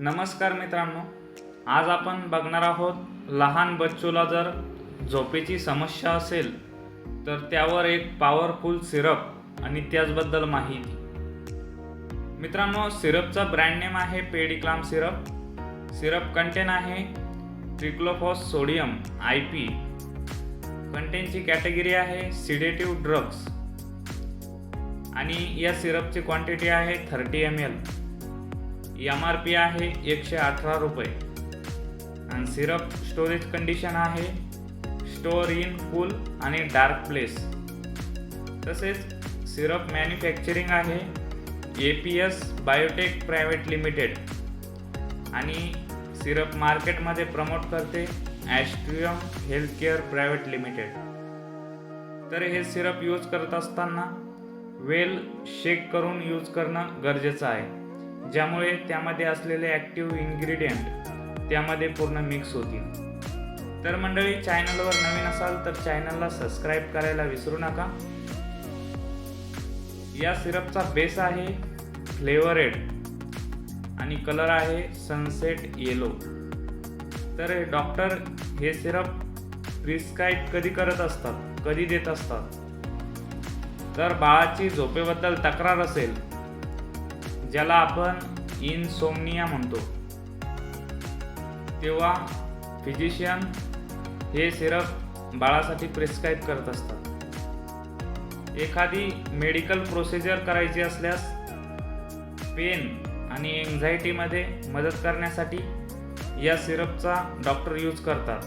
नमस्कार मित्रांनो आज आपण बघणार आहोत लहान बच्चूला जर झोपेची समस्या असेल तर त्यावर एक पॉवरफुल सिरप आणि त्याचबद्दल माहिती. मित्रांनो सिरपचा ब्रँड नेम आहे पेडिक्लाम सिरप सिरप कंटेन आहे ट्रिक्लोफॉस सोडियम आय पी कंटेनची कॅटेगरी आहे सिडेटिव्ह ड्रग्स आणि या सिरपची क्वांटिटी आहे thirty M L M R P आहे एकशे अठरा रुपये. आणि सिरप स्टोरेज कंडिशन आहे. स्टोअर इन कूल आणि डार्क प्लेस तसेच सिरप मॅन्युफॅक्चरिंग आहे. A P S biotech private limited आणि सिरप मार्केटमध्ये प्रमोट करते ॲस्ट्रियम हेल्थकेअर प्रायव्हेट लिमिटेड तर हे सिरप यूज करत असताना वेल शेक करून यूज करणं गरजेचं आहे. ज्यामुळे त्यामध्ये असलेले ॲक्टिव्ह इन्ग्रेडियंट त्यामध्ये पूर्ण मिक्स होतील. तर मंडळी चॅनलवर नवीन असाल तर चॅनलला सबस्क्राईब करायला विसरू नका. या सिरपचा बेस आहे फ्लेवरेड आणि कलर आहे सनसेट येलो तर डॉक्टर हे सिरप प्रिस्क्राईब कधी करत असतात? कधी देत असतात? तर बाळाची झोपेबद्दल तक्रार असेल ज्याला आपण इनसोमनिया म्हणतो. तेव्हा फिजिशियन हे सिरप बाळासाठी प्रिस्क्राईब करत असतात. एखादी मेडिकल प्रोसिजर करायची असल्यास पेन आणि एन्झायटीमध्ये मदत करण्यासाठी या सिरपचा डॉक्टर यूज करतात.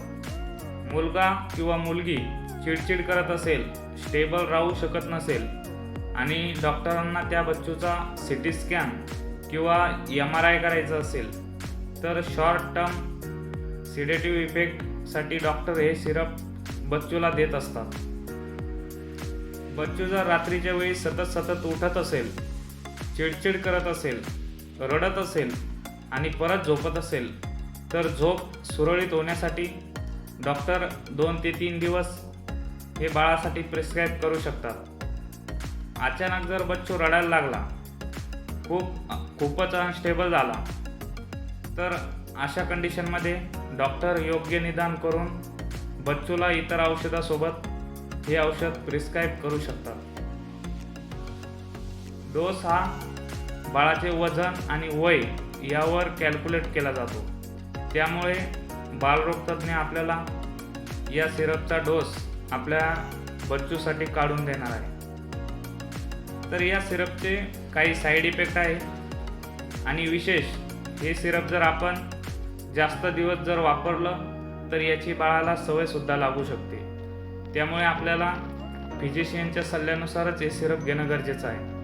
मुलगा किंवा मुलगी चिडचिड करत असेल स्टेबल राहू शकत नसेल आणि डॉक्टरांना त्या बच्चूचा सी टी स्कॅन किंवा एम आर आय करायचं असेल तर शॉर्ट टर्म सिडेटिव्ह इफेक्टसाठी डॉक्टर हे सिरप बच्चूला देत असतात. बच्चू जर रात्रीच्या वेळी सतत सतत उठत असेल चिडचिड करत असेल रडत असेल आणि परत झोपत असेल तर झोप सुरळीत होण्यासाठी डॉक्टर दोन ते तीन दिवस हे बाळासाठी प्रिस्क्राईब करू शकतात. अचानक जर बच्चू रडायला लागला खूप खूपच अनस्टेबल झाला तर अशा कंडिशनमध्ये डॉक्टर योग्य निदान करून बच्चूला इतर औषधासोबत हे औषध प्रिस्क्राईब करू शकतात. डोस हा बाळाचे वजन आणि वय यावर कॅल्क्युलेट केला जातो. त्यामुळे बालरोगतज्ञ आपल्याला या सिरपचा डोस आपल्या बच्चूसाठी काढून देणार आहे तर या सिरपचे काही साईड इफेक्ट आहे आणि विशेष हे सिरप जर आपण जास्त दिवस जर वापरलं तर याची बाळाला सवयसुद्धा लागू शकते. त्यामुळे आपल्याला फिजिशियनच्या सल्ल्यानुसारच हे सिरप घेणं गरजेचं आहे.